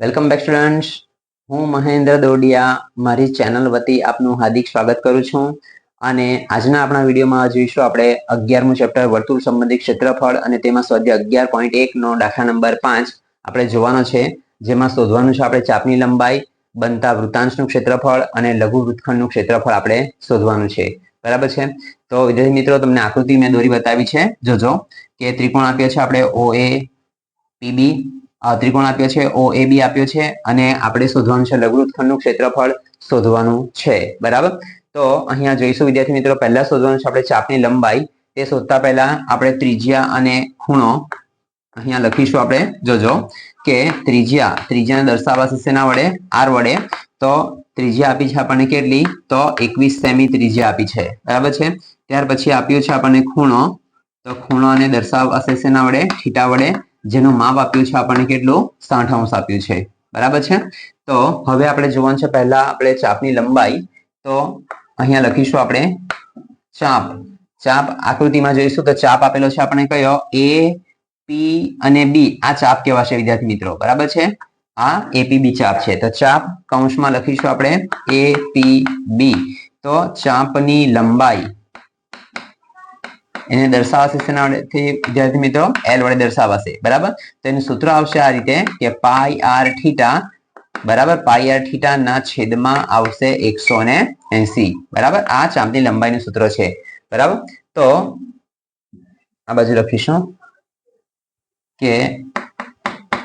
Welcome back students હું મહેન્દ્ર દોડિયા, મારી channel વતી આપનું હાર્દિક સ્વાગત કરું છું. અને આજના આપણા વિડીયોમાં જોઈશું આપણે અગિયારમું ચેપ્ટર વર્તુળ સંબંધિત ક્ષેત્રફળ અને તેમાં સ્વાધ્યાય અગિયાર પોઈન્ટ એકનો દાખલા નંબર પાંચ આપણે જોવાનો છે. જેમાં શોધવાનું છે આપણે ચાપની લંબાઈ, બનતા વૃતાંશનું ક્ષેત્રફળ અને લઘુ વૃત્તખંડનું ક્ષેત્રફળ આપણે શોધવાનું છે. બરાબર છે? તો વિદ્યાર્થી મિત્રો, તમને આકૃતિ મેં દોરી બતાવી છે. જોજો કે ત્રિકોણ આપ્યો છે આપણે ઓ એ પીબી ત્રિકોણ આપ્યો છે ઓ એ બી આપ્યો છે અને આપણે શોધવાનું છે લઘુત્ખંડનું ક્ષેત્રફળ શોધવાનું છે, બરાબર? તો અહીંયા જોઈશું વિદ્યાર્થી મિત્રો, પહેલા શોધવાનું છે આપણે ચાપની લંબાઈ, તે શોધતા પહેલા આપણે ત્રિજ્યા અને ખૂણો અહીંયા લખીશું આપણે. જોજો કે ત્રિજ્યા, ત્રિજ્યાને દર્શાવવા શેના વડે, આર વડે, તો ત્રિજ્યા આપી છે આપણને કેટલી? તો એકવીસ સેમી ત્રિજ્યા આપી છે, બરાબર છે? ત્યાર પછી આપ્યું છે આપણને ખૂણો, તો ખૂણોને દર્શાવવા છે શેના વડે, થીટા વડે જેનું માપ આપ્યું છે આપણને કેટલું? સાઠ અંશ આપ્યું છે. બરાબર છે? તો હવે આપણે જોવાનું છે પહેલા આપણે ચાપની લંબાઈ. તો અહીંયા લખીશું આપણે ચાપ. ચાપ આકૃતિમાં જોઈશું તો ચાપ આપેલો છે આપણે કયો? એ પી અને બી આ ચાપ કહેવાશે વિદ્યાર્થી મિત્રો? બરાબર છે? આ એપીબી ચાપ છે. તો ચાપ કૌંસમાં લખીશું આપણે એ પી બી તો ચાપની લંબાઈ. એને દર્શાવાશે શેના વડેથી વિદ્યાર્થી મિત્રો એલ વડે દર્શાવાશે બરાબર? તો એનું સૂત્ર આવશે આ રીતે કે પાઈ આર થીટા બરાબર? પાઈ આર થીટા ના છેદમાં આવશે એકસો ને એસી. બરાબર? આ ચાંપની લંબાઈનું સૂત્ર છે. બરાબર? તો આ બાજુ લખીશું કે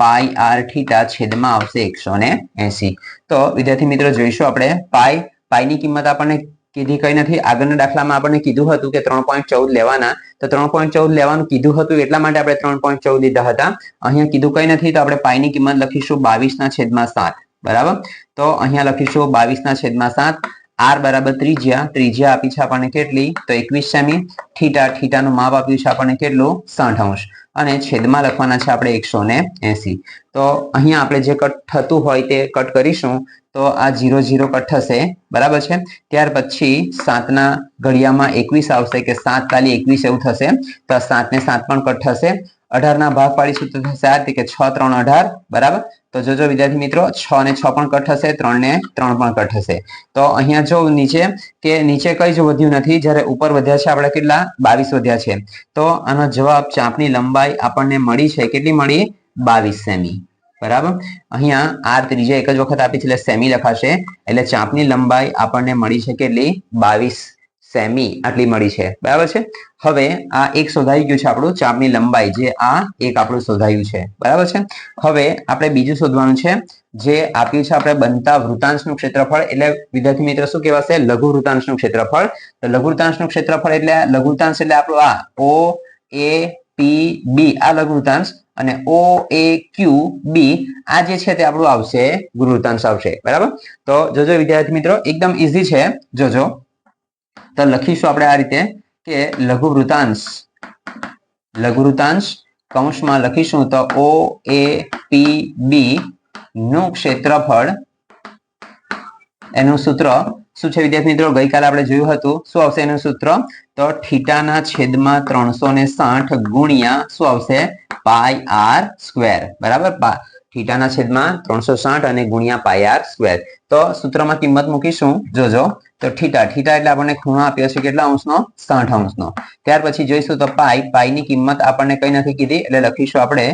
પાઈ આર થીટા છેદમાં આવશે એકસો ને એસી. તો વિદ્યાર્થી મિત્રો, જોઈશું આપણે. પાઈ પાઈની કિંમત આપણને કીધી કઈ નથી. આગળના દાખલામાં આપણને કીધું હતું કે ત્રણ પોઈન્ટ ચૌદ લેવાના. તો ત્રણ પોઈન્ટ ચૌદ લેવાનું કીધું હતું એટલા માટે આપણે ત્રણ પોઈન્ટ ચૌદ લીધા હતા. અહીંયા કીધું કઈ નથી તો આપણે પાઈની કિંમત લખીશું બાવીસ ના છેદમાં સાત. બરાબર? તો અહીંયા લખીશું બાવીસ ના છેદમાં સાત. આર બરાબર ત્રિજ્યા. ત્રિજ્યા આપી છે આપણને કેટલી? તો એકવીસ સેમી. થીટા, થીટાનું માપ આપ્યું છે આપણને કેટલું? સાઠ અંશ. અને છેદમાં લખવાના છે આપણે એકસો ને એસી. તો અહીંયા આપણે જે કટ થતું હોય તે કટ કરીશું. તો આ જીરો જીરો કટ થશે. બરાબર છે? ત્યાર પછી સાતના ઘડિયામાં એકવીસ આવશે કે સાત તાલી એકવીસ એવું થશે. તો સાત ને સાત પણ કટ થશે. અઢાર ના ભાગ પાડીશું તો થશે આ કે છ, ત્રણ, અઢાર, બરાબર? તો જોજો વિદ્યાર્થી મિત્રો, છ ને છ પણ કટ થશે, ત્રણ ને ત્રણ પણ કટ થશે. તો અહીંયા જો નીચે કે નીચે કઈ જ વધ્યું નથી, જ્યારે ઉપર વધ્યા છે આપણે કેટલા? બાવીસ વધ્યા છે. તો આનો જવાબ ચાંપની લંબાઈ આપણને મળી છે, કેટલી મળી? બાવીસ સેમી. બરાબર? અહીંયા આર ત્રીજા એક જ વખત આપી છે, એટલે સેમી લખાશે. એટલે ચાંપની લંબાઈ આપણને મળી છે કેટલી? બાવીસ સેમી આટલી મળી છે. બરાબર છે? હવે આ એક શોધાઈ ગયું છે આપણું ચાપની લંબાઈ, જે આ એક આપણું શોધાયું છે. બરાબર છે? હવે આપણે બીજું શોધવાનું છે, જે આપ્યું છે આપણે બનતા વૃતાંશનું ક્ષેત્રફળ, એટલે વિદ્યાર્થી મિત્ર શું કહેવાશે? લઘુ વૃતાંશનું ક્ષેત્રફળ. તો લઘુ વૃતાંશનું ક્ષેત્રફળ એટલે લઘુ વૃતાંશ એટલે આપણું આ, ઓ, એ, પી, બી, આ લઘુ વૃતાંશ અને ઓ, એ, ક્યુ, બી, આ જે છે તે આપણું આવશે ગુરુવૃતાંશ આવશે. બરાબર? તો જોજો વિદ્યાર્થી મિત્રો, એકદમ ઇઝી છે. જોજો. તો લખીશું આપણે આ રીતે કે લઘુ વૃતાંશ લઘુ વૃતાંશ કૌંસમાં લખીશું તો ઓ એ પી બી નું ક્ષેત્રફળ. એનું સૂત્ર શું છે વિદ્યાર્થી મિત્રો? ગઈકાલે આપણે જોયું હતું. શું આવશે એનું સૂત્ર? તો થીટાના છેદમાં ત્રણસો ને સાઠ ગુણ્યા શું આવશે? Pi r square. બરાબર? થીટાના છેદમાં ત્રણસો સાઠ અને ગુણ્યા પાઈ આર સ્ક્વેર. તો સૂત્રમાં કિંમત મૂકીશું. જોજો. તો થીટા થીટા એટલે આપણને ખૂણો આપ્યો છે કેટલા અંશનો? સાઠ અંશનો. ત્યાર પછી જોઈશું તો પાઈ, પાઈની કિંમત આપણને કઈ નથી કીધી, એટલે લખીશું આપણે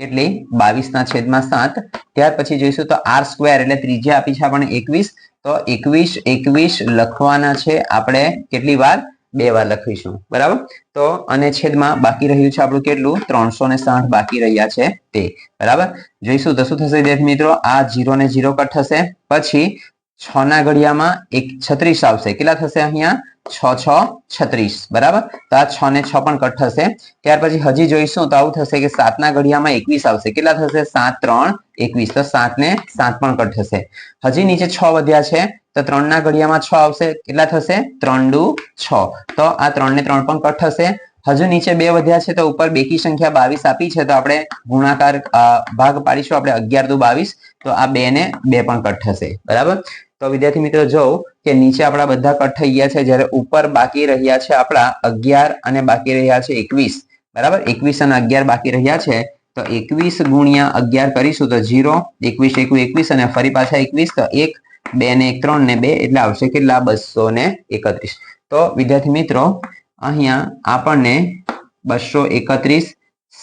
કેટલી? બાવીસ ના છેદમાં સાત. ત્યાર પછી જોઈશું તો આર સ્ક્વેર એટલે ત્રિજ્યા આપી છે આપણને એકવીસ. તો એકવીસ એકવીસ લખવાના છે આપણે કેટલી વાર? બે વાર લખીશું. બરાબર? તો અને છેદમાં બાકી રહ્યું છે આપણું કેટલું? ત્રણસો ને સાઠ બાકી રહ્યા છે તે. બરાબર? જોઈશું તો શું થશે મિત્રો? આ જીરો ને જીરો કટ થશે. પછી છ ના ઘડિયામાં એક છત્રીસ આવશે. કેટલા થશે અહીંયા? છ છ, છત્રીસ. બરાબર? આ છ ને છ પણ કટ થશે. ત્યાર પછી હજી જોઈશું તો આવું થશે કે સાત ઘડિયામાં એકવીસ આવશે. કેટલા થશે? સાત, ત્રણ, એકવીસ. તો સાત ને સાત પણ કટ થશે. હજી નીચે છ વધ્યા છે. તો ત્રણ ના ઘડિયામાં છ આવશે. કેટલા થશે? ત્રણ દુ છ. તો આ ત્રણ ને ત્રણ પણ કટ થશે. હજુ નીચે બે વધ્યા છે તો ઉપર બેકી સંખ્યા બાવીસ આપી છે તો આપણે ગુણાકાર ભાગ પાડીશું. આપણે અગિયાર દુ બાવીસ. તો આ બે ને બે પણ કટ થશે. બરાબર? તો વિદ્યાર્થી મિત્રો જોઉં કે નીચે આપણા બધા કટ થઈ ગયા છે. જ્યારે ઉપર બાકી રહ્યા છે આપણા અગિયાર અને બાકી રહ્યા છે એકવીસ. બરાબર? એકવીસ અને અગિયાર બાકી રહ્યા છે. તો એકવીસ ગુણ્યા અગિયાર કરીશું તો જીરો એકવીસ એકવીસ એકવીસ અને ફરી પાછા એકવીસ. તો એક, બે ને એક, ત્રણ ને બે એટલે આવશે કેટલા? બસો ને એકત્રીસ. તો વિદ્યાર્થી મિત્રો, અહીંયા આપણને બસો એકત્રીસ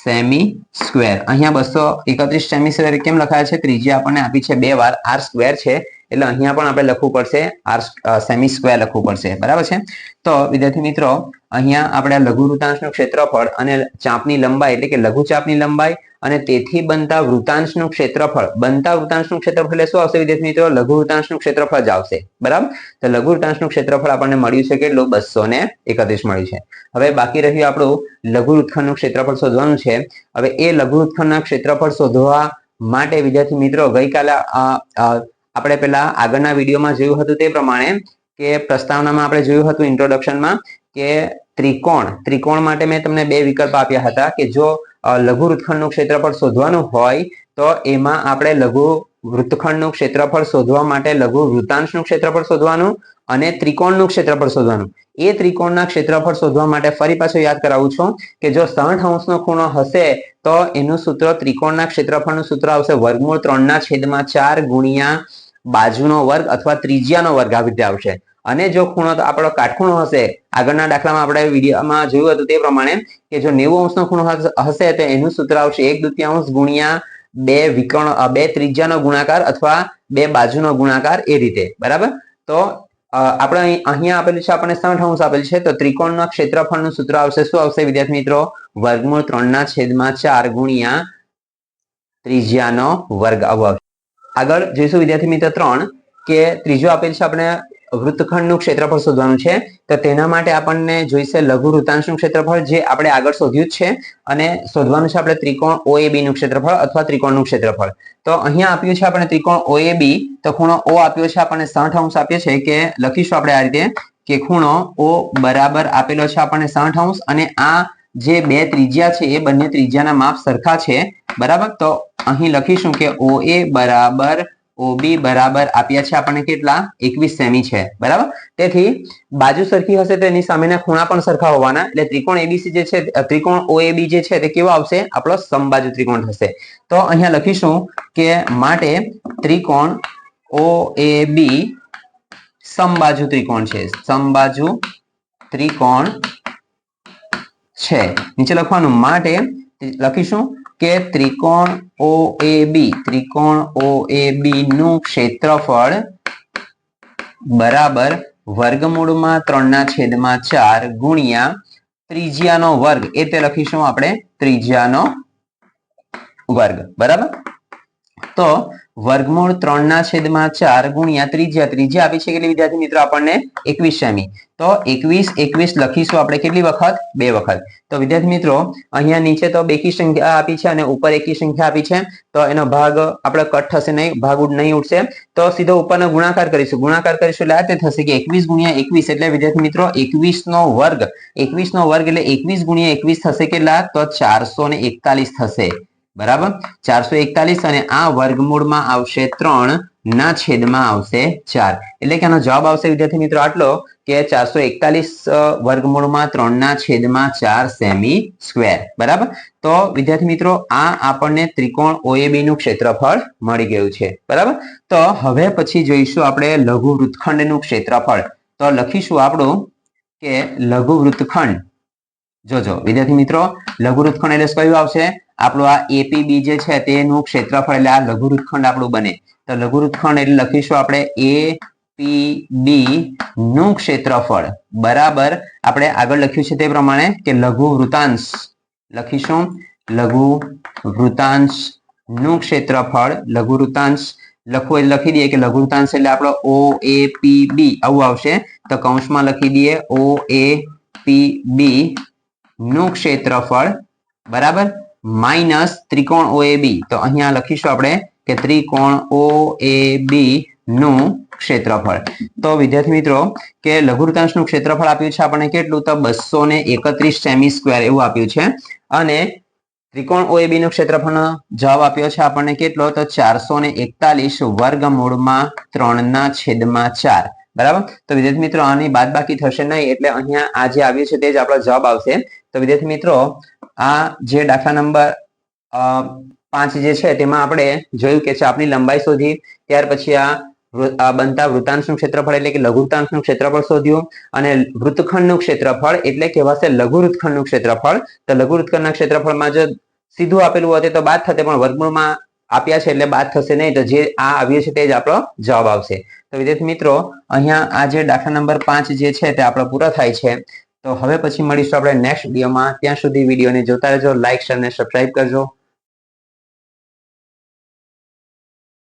સેમી સ્ક્વેર. અહીંયા બસો એકત્રીસ સેમી સ્ક્વેર કેમ લખાયા છે? ત્રીજી આપણને આપી છે બે વાર આર સ્ક્વેર છે. એટલે અહીંયા પણ આપણે લખવું પડશે આર સેમી સ્ક્વેર લખવું પડશે. બરાબર છે? તો, વિદ્યાર્થી મિત્રો, અહીંયા આપણે લઘુ વૃતાંશનું ક્ષેત્રફળ અને ચાપની લંબાઈ, એટલે કે લઘુ ચાપની લંબાઈ અને તેથી બનતા વૃતાંશનું ક્ષેત્રફળ. બનતા વૃતાંશનું ક્ષેત્રફળ એટલે શું આવશે વિદ્યાર્થી મિત્રો? લઘુ વૃતાંશનું ક્ષેત્રફળ જ આવશે. બરાબર? તો લઘુ વૃતાંશનું ક્ષેત્રફળ આપણને મળ્યું છે કેટલું? બસો ને એકત્રીસ મળ્યું છે. હવે બાકી રહ્યું આપણું લઘુ વૃત્તખંડનું ક્ષેત્રફળ શોધવાનું છે. હવે એ લઘુ વૃત્તખંડના ક્ષેત્રફળ શોધવા માટે વિદ્યાર્થી મિત્રો ગઈકાલે આપણે પેલા આગળના વિડીયોમાં જોયું હતું તે પ્રમાણે કે પ્રસ્તાવનામાં આપણે જોયું હતું ઇન્ટ્રોડક્શનમાં કે ત્રિકોણ ત્રિકોણ માટે મેં તમને બે વિકલ્પ આપ્યા હતા કે જો લઘુ વૃત્તખંડનું ક્ષેત્રફળ શોધવાનું હોય, તો એમાં આપણે લઘુ વૃત્તખંડનું ક્ષેત્રફળ શોધવા માટે લઘુ વૃત્તાંશનું ક્ષેત્રફળ શોધવાનું અને ત્રિકોણનું ક્ષેત્રફળ શોધવાનું. એ ત્રિકોણના ક્ષેત્રફળ શોધવા માટે ફરી પાછું યાદ કરાવું છું કે જો સાઠ અંશનો ખૂણો હશે, તો એનું સૂત્ર ત્રિકોણના ક્ષેત્રફળનું સૂત્ર આવશે વર્ગમૂળ ત્રણના છેદમાં ચાર ગુણ્યા બાજુનો વર્ગ અથવા ત્રિજ્યાનો વર્ગ આવી રીતે આવશે. અને જો ખૂણો આપણો કાટખૂણો હશે, આગળના દાખલામાં આપણે વિડીયોમાં જોયું હતું તે પ્રમાણે કે જો નેવું અંશનો ખૂણો હશે તો એનું સૂત્ર આવશે એક દ્વિતીયાંશ ગુણ્યા બે વિકર્ણ બે ત્રિજ્યાનો ગુણાકાર અથવા બે બાજુનો ગુણાકાર એ રીતે. બરાબર? તો આપણે અહીંયા આપેલું છે, આપણને સાઠ અંશ આપેલ છે, તો ત્રિકોણના ક્ષેત્રફળનું સૂત્ર આવશે શું આવશે વિદ્યાર્થી મિત્રો? વર્ગમૂળ ત્રણના છેદમાં ચાર ગુણ્યા ત્રિજ્યાનો વર્ગ. આવો આગળ જોઈશું વિદ્યાર્થી મિત્ર ત્રણ, કે ત્રીજો આપેલ છે આપણે વૃત્તખંડનું ક્ષેત્રફળ શોધવાનું છે. તો તેના માટે આપણને જોઈશે લઘુ વૃતાંશનું ક્ષેત્રફળ, જે આપણે આગળ શોધ્યું જ છે. અને શોધવાનું છે આપણે ત્રિકોણ ઓએબી નું ક્ષેત્રફળ અથવા ત્રિકોણનું ક્ષેત્રફળ. તો અહીંયા આપ્યું છે આપણે ત્રિકોણ ઓએબી. તો ખૂણો ઓ આપ્યો છે, આપણને સાઠ અંશ આપ્યો છે, કે લખીશું આપણે આ રીતે, કે ખૂણો ઓ બરાબર આપેલો છે આપણને સાઠ અંશ. અને આ જે બે ત્રિજ્યા છે, એ બંને ત્રિજ્યાના માપ સરખા છે. બરાબર? તો અહીં લખીશું કે ઓ એ બરાબર, ઓબી બરાબર આપ્યા છે આપણને કેટલા? એકવીસ સેમી છે. બરાબર? તેથી બાજુ સરખી હશે તો એની સામેના ખૂણા પણ સરખા હોવાના. એટલે ત્રિકોણ એબીસી જે છે, ત્રિકોણ ઓએબી જે છે, તે કેવો આવશે? આપણો સમબાજુ ત્રિકોણ થશે. તો અહીંયા લખીશું કે માટે ત્રિકોણ ઓએબી સમબાજુ ત્રિકોણ છે. સમબાજુ ત્રિકોણ છે. નીચે લખવાનું માટે લખીશું કે ત્રિકોણ ઓ એ બી ત્રિકોણ ઓ એ બી નું ક્ષેત્રફળ બરાબર વર્ગમૂળમાં ત્રણના છેદમાં ચાર ગુણ્યા ત્રિજ્યાનો વર્ગ. એ તે લખીશું આપણે ત્રિજ્યાનો વર્ગ. બરાબર? તો વર્ગમૂળ ત્રણ ના છેદમાં ચાર ગુણ્યા ત્રિજ્યા. ત્રિજ્યા આપી છે કેટલી વિદ્યાર્થી મિત્રો આપણને? એકવીસ સેમી તો એકવીસ એકવીસ લખીશું આપણે કેટલી વખત? બે વખત. તો વિદ્યાર્થી મિત્રો, અહીંયા નીચે તો બેકી સંખ્યા આપી છે અને ઉપર એકી સંખ્યા આપી છે. તો એનો ભાગ આપણે કટ થશે નહીં ભાગ નહીં ઉઠશે તો સીધો ઉપરનો ગુણાકાર કરીશું. ગુણાકાર કરીશું એટલે આ તે થશે કે એકવીસ ગુણ્યા એકવીસ એટલે વિદ્યાર્થી મિત્રો એકવીસ નો વર્ગ. એકવીસ નો વર્ગ એટલે એકવીસ ગુણ્યા એકવીસ થશે કેટલા? તો ચારસો એકતાલીસ થશે. બરાબર? ચારસો એકતાલીસ અને આ વર્ગમૂળમાં આવશે ત્રણ. ના છેદમાં આવશે ચાર. એટલે કે આનો જવાબ આવશે, વિદ્યાર્થી મિત્રો, આટલો કે ચારસો એકતાલીસ વર્ગમૂળમાં ત્રણ ના છેદમાં ચાર સેમી સ્ક્વેર. બરાબર? તો વિદ્યાર્થી મિત્રો, આ આપણને ત્રિકોણ ઓએબી નું ક્ષેત્રફળ મળી ગયું છે. બરાબર? તો હવે પછી જોઈશું આપણે લઘુ વૃત્તખંડનું ક્ષેત્રફળ. તો લખીશું આપણું કે લઘુ વૃત્તખંડ. જોજો, વિદ્યાર્થી મિત્રો, લઘુ વૃત્તખંડ એટલે કયું આવશે? આપણું આ એપીબી જે છે તેનું ક્ષેત્રફળ, એટલે આ લઘુ વૃત્તખંડ આપણું બને. તો લઘુત્ખંડ એટલે લખીશું આપણે એ પી ડી નું ક્ષેત્રફળ. બરાબર? આપણે આગળ લખ્યું છે તે પ્રમાણે કે લઘુ વૃતાંશ લખીશું. લઘુ વૃતાંશનું ક્ષેત્રફળ લઘુ વૃતાંશ લખવું એટલે લખી દઈએ કે લઘુ વૃતાંશ એટલે આપણો ઓ એ પી બી આવું આવશે. તો કૌંસમાં લખી દઈએ ઓ એ પી બી નું ક્ષેત્રફળ. બરાબર? માઇનસ ત્રિકોણ ઓ એ બી તો અહીંયા લખીશું આપણે કે ત્રિકોણ ઓ, એ, બી નું ક્ષેત્રફળ. તો વિદ્યાર્થી મિત્રો, કે લઘુતાંશનું ક્ષેત્રફળ આપ્યું છે આપણને કેટલું? તો બસો ને એકત્રીસ સેમી સ્ક્વેર એવું આપ્યું છે. અને ત્રિકોણ ઓએબી નું ક્ષેત્રફળનો જવાબ આપ્યો છે આપણને કેટલો? તો ચારસો ને એકતાલીસ વર્ગમૂળમાં ત્રણ ના છેદમાં ચાર. બરાબર? તો વિદ્યાર્થી મિત્રો, આની બાદ બાકી થશે નહીં, એટલે અહીંયા આ જે આવ્યું છે તે જ આપણો જવાબ આવશે. તો વિદ્યાર્થી મિત્રો, આ જે દાખલા નંબર પાંચ જે છે, તેમાં આપણે જોયું કે ચાપની લંબાઈ શોધી, ત્યાર પછી આ બનતા વૃત્તાંશનું ક્ષેત્રફળ એટલે કે લઘુ ક્ષેત્રફળ શોધ્યું અને વૃત્તખંડનું ક્ષેત્રફળ એટલે કહેવાશે લઘુ વૃત્તખંડનું ક્ષેત્રફળ. તો લઘુ વૃત્તખંડના ક્ષેત્રફળમાં જો સીધું આપેલું હોત તો બાદ થતે પણ વર્ગમૂળમાં આપ્યા છે એટલે બાદ થશે નહીં. તો જે આ આવ્યું છે, તે જ આપણો જવાબ આવશે. તો વિદ્યાર્થી મિત્રો, અહીંયા આ જે દાખલા નંબર પાંચ જે છે, તે આપણો પૂરો થાય છે. તો હવે પછી મળીશું આપણે નેક્સ્ટ વિડીયોમાં. ત્યાં સુધી વિડીયોને જોતા રહેજો લાઇક શેર અને સબસ્ક્રાઇબ કરજો.